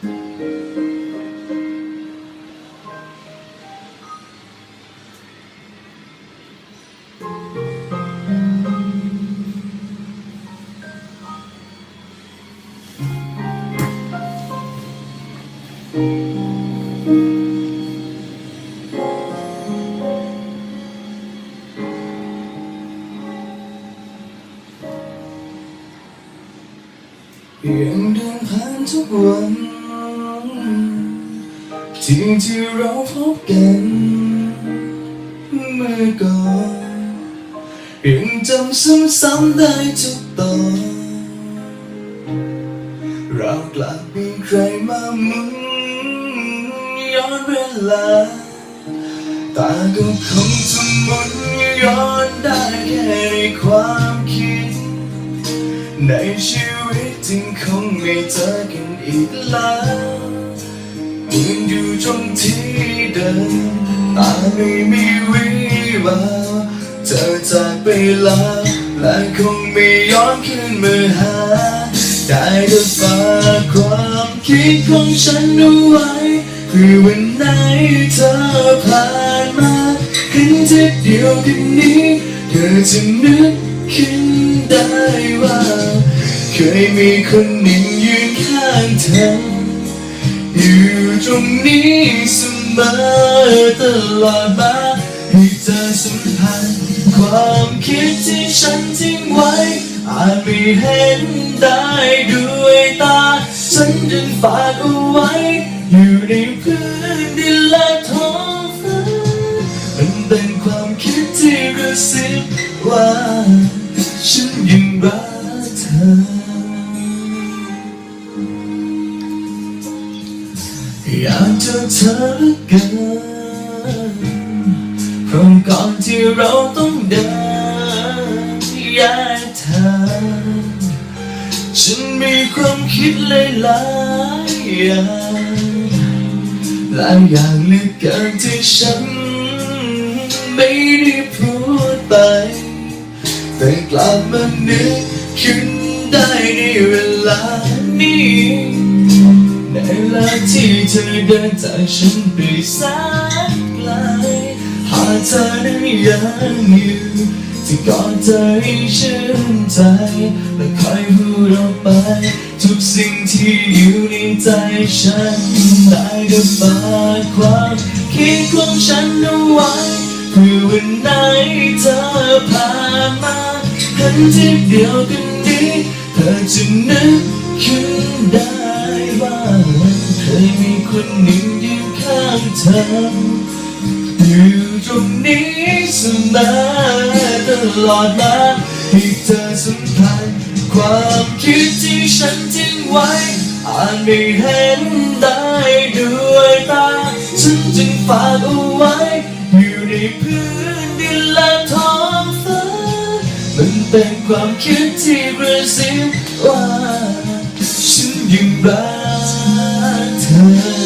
ยังเดิน ผ่านทุกวันที่ที่เราพบกันเมื่อก่อนยังจำซ้ำๆได้ทุกตอนเรากลับมีใครมาหมุนย้อนเวลาตาก็คงจะหมุนย้อนได้แค่ในความคิด ในชีวิตจริงคงไม่เจอกันอีกแล้ว เหมืนอยู่ตรงที่เดิมตาไม่มีวิแววเธอจากไปแล้วและคงไม่ย้อนคืนมาหา ได้แต่ฝากความคิดของฉันเอาไว้เพื่อวันไหนเธอผ่านมาเห็นเธอเดียวกันนี้ เธอจะนึกขึ้นได้ว่า เคยมีคนหนึ่งยืนข้างเธอ อยู่ตรงนี้เสมอตลอดมาให้เธอสัมผัสความคิดที่ฉันทิ้งไว้ อาจไม่เห็นได้ด้วยตา ฉันจึงฝากเอาไว้ อยู่ในพื้นดินและท้องฟ้ามันเป็นความคิดที่กระซิบว่าฉันยัง อยากเจอเธอเหลือเกินเพราะก่อนที่เราต้องเดินแยกทางฉันมีความคิดหลายๆอย่างหลายอย่างเหลือเกินที่ฉันไม่ได้พูดไป แต่กลับมานึกขึ้นได้ในเวลานี้ ในเวลาที่เธอเดินจากฉันไปแสนไกลหากเธอนั้นยังอยู่ที่กอดเธอให้ชื่นใจ และคอยพูดออกไป ทุกสิ่งที่อยู่ในใจฉันได้กับฝากความคิดของฉันเอาไว้เพื่อวันไหนเธอผ่านมาเห็นที่เดียวกันนี้เธอจะนึกขึ้นได้ ยมีคนหนึ่งยืนข้างเธออยู่ตรงนี้เสมอตลอดมาให้เธอสัมผัสความคิดที่ฉันทิ้งไว้อาจไม่เห็นได้ด้วยตาฉันจึงฝากเอาไว้ อยู่ในพื้นดินและท้องฟ้ามันเป็นความคิดที่กระซิบว่า ฉันยังรัก good.